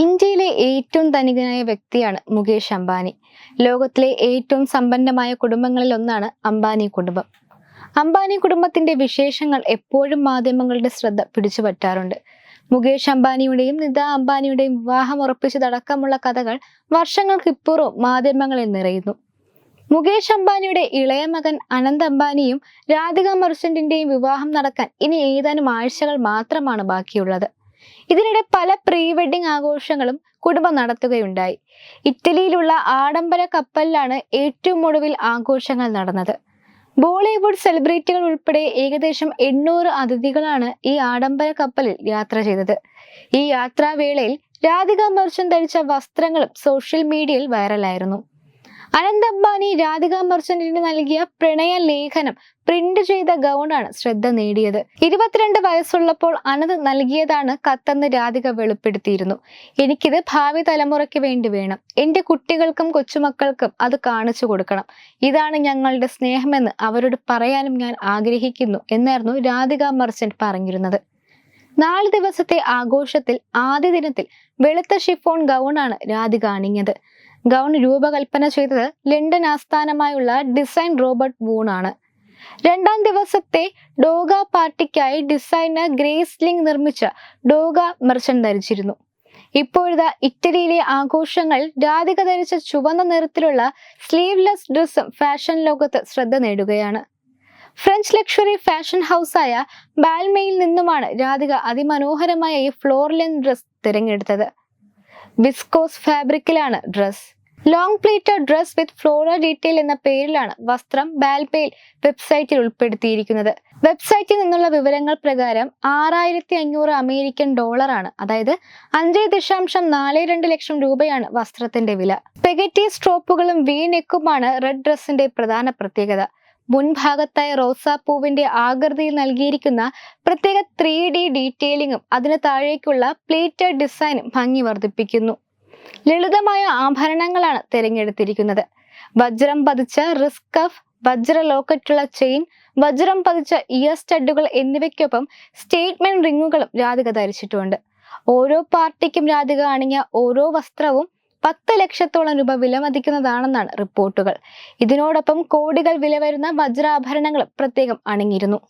ഇന്ത്യയിലെ ഏറ്റവും ധനികനായ വ്യക്തിയാണ് മുകേഷ് അംബാനി. ലോകത്തിലെ ഏറ്റവും സമ്പന്നമായ കുടുംബങ്ങളിൽ ഒന്നാണ് അംബാനി കുടുംബം. അംബാനി കുടുംബത്തിന്റെ വിശേഷങ്ങൾ എപ്പോഴും മാധ്യമങ്ങളുടെ ശ്രദ്ധ പിടിച്ചുപറ്റാറുണ്ട്. മുകേഷ് അംബാനിയുടെയും നിത അംബാനിയുടെയും വിവാഹം ഉറപ്പിച്ചതടക്കമുള്ള കഥകൾ വർഷങ്ങൾക്കിപ്പുറവും മാധ്യമങ്ങളിൽ നിറയുന്നു. മുകേഷ് അംബാനിയുടെ ഇളയ മകൻ അനന്ത് അംബാനിയും രാധിക മർച്ചന്റിന്റെയും വിവാഹം നടക്കാൻ ഇനി ഏതാനും ആഴ്ചകൾ മാത്രമാണ് ബാക്കിയുള്ളത്. ഇതിനിടെ പല പ്രീ വെഡിങ് ആഘോഷങ്ങളും കുടുംബം നടത്തുകയുണ്ടായി. ഇറ്റലിയിലുള്ള ആഡംബര കപ്പലിലാണ് ഏറ്റവും ഒടുവിൽ ആഘോഷങ്ങൾ നടന്നത്. ബോളിവുഡ് സെലിബ്രിറ്റികൾ ഉൾപ്പെടെ ഏകദേശം എണ്ണൂറ് അതിഥികളാണ് ഈ ആഡംബര കപ്പലിൽ യാത്ര ചെയ്തത്. ഈ യാത്രാവേളയിൽ രാധിക മർച്ചൻ ധരിച്ച വസ്ത്രങ്ങളും സോഷ്യൽ മീഡിയയിൽ വൈറലായിരുന്നു. അനന്ത് അംബാനി രാധിക മെർച്ചന്റിന് നൽകിയ പ്രണയ ലേഖനം പ്രിന്റ് ചെയ്ത ഗൗണാണ് ശ്രദ്ധ നേടിയത്. ഇരുപത്തിരണ്ട് വയസ്സുള്ളപ്പോൾ അനന്ത് നൽകിയതാണ് കത്തെന്ന് രാധിക വെളിപ്പെടുത്തിയിരുന്നു. എനിക്കിത് ഭാവി തലമുറയ്ക്ക് വേണ്ടി വേണം. എന്റെ കുട്ടികൾക്കും കൊച്ചുമക്കൾക്കും അത് കാണിച്ചു കൊടുക്കണം. ഇതാണ് ഞങ്ങളുടെ സ്നേഹമെന്ന് അവരോട് പറയാനും ഞാൻ ആഗ്രഹിക്കുന്നു എന്നായിരുന്നു രാധിക മെർച്ചന്റ് പറഞ്ഞിരുന്നത്. നാല് ദിവസത്തെ ആഘോഷത്തിൽ ആദ്യ ദിനത്തിൽ വെളുത്ത ഷിഫോൺ ഗൗണാണ് രാധിക അണിഞ്ഞത്. ഗൗൺ രൂപകൽപ്പന ചെയ്തത് ലണ്ടൻ ആസ്ഥാനമായുള്ള ഡിസൈൻ റോബർട്ട് വൂൺ ആണ്. രണ്ടാം ദിവസത്തെ ഡോഗ പാർട്ടിക്കായി ഡിസൈനർ ഗ്രേസ്ലിംഗ് നിർമ്മിച്ച ഡോഗ മെർച്ചൻ ധരിച്ചിരുന്നു. ഇപ്പോഴത്തെ ഇറ്റലിയിലെ ആഘോഷങ്ങൾ രാധിക ധരിച്ച ചുവന്ന നിറത്തിലുള്ള സ്ലീവ്ലെസ് ഡ്രസ്സും ഫാഷൻ ലോകത്ത് ശ്രദ്ധ നേടുകയാണ്. ഫ്രഞ്ച് ലക്ഷറി ഫാഷൻ ഹൗസായ ബാൽമയിൽ നിന്നുമാണ് രാധിക അതിമനോഹരമായ ഈ ഫ്ലോർലെൻ ഡ്രസ് തിരഞ്ഞെടുത്തത്. Viscose ഫാബ്രിക്കിലാണ് dress long pleated dress with floral detail എന്ന പേരിലാണ് വസ്ത്രം ബാൽപേൽ വെബ്സൈറ്റിൽ ഉൾപ്പെടുത്തിയിരിക്കുന്നത്. വെബ്സൈറ്റിൽ നിന്നുള്ള വിവരങ്ങൾ പ്രകാരം ആറായിരത്തി അഞ്ഞൂറ് അമേരിക്കൻ ഡോളറാണ് അതായത് അഞ്ച് ദശാംശം നാല് രണ്ട് ലക്ഷം രൂപയാണ് വസ്ത്രത്തിന്റെ വില. പെഗറ്റീവ് സ്ട്രോപ്പുകളും വീ നെക്കുമാണ് റെഡ് ഡ്രസ്സിന്റെ പ്രധാന പ്രത്യേകത. മുൻഭാഗത്തായ റോസാപ്പൂവിന്റെ ആകൃതിയിൽ നൽകിയിരിക്കുന്ന പ്രത്യേക ത്രീ ഡി ഡീറ്റെയിലിങ്ങും അതിന് താഴേക്കുള്ള പ്ലേറ്റഡ് ഡിസൈനും ഭംഗി വർദ്ധിപ്പിക്കുന്നു. ലളിതമായ ആഭരണങ്ങളാണ് തിരഞ്ഞെടുത്തിരിക്കുന്നത്. വജ്രം പതിച്ച റിസ്ക് കഫ് വജ്ര ലോക്കറ്റുള്ള ചെയിൻ വജ്രം പതിച്ച ഇയർ സ്റ്റഡുകൾ എന്നിവയ്ക്കൊപ്പം സ്റ്റേറ്റ്മെന്റ് റിങ്ങുകളും രാധിക ധരിച്ചിട്ടുണ്ട്. ഓരോ പാർട്ടിക്കും രാധിക അണിഞ്ഞ ഓരോ വസ്ത്രവും പത്ത് ലക്ഷത്തോളം രൂപ വിലമതിക്കുന്നതാണെന്നാണ് റിപ്പോർട്ടുകൾ. ഇതിനോടൊപ്പം കോടികൾ വില വരുന്ന വജ്രാഭരണങ്ങളും പ്രത്യേകം അണിഞ്ഞിരുന്നു.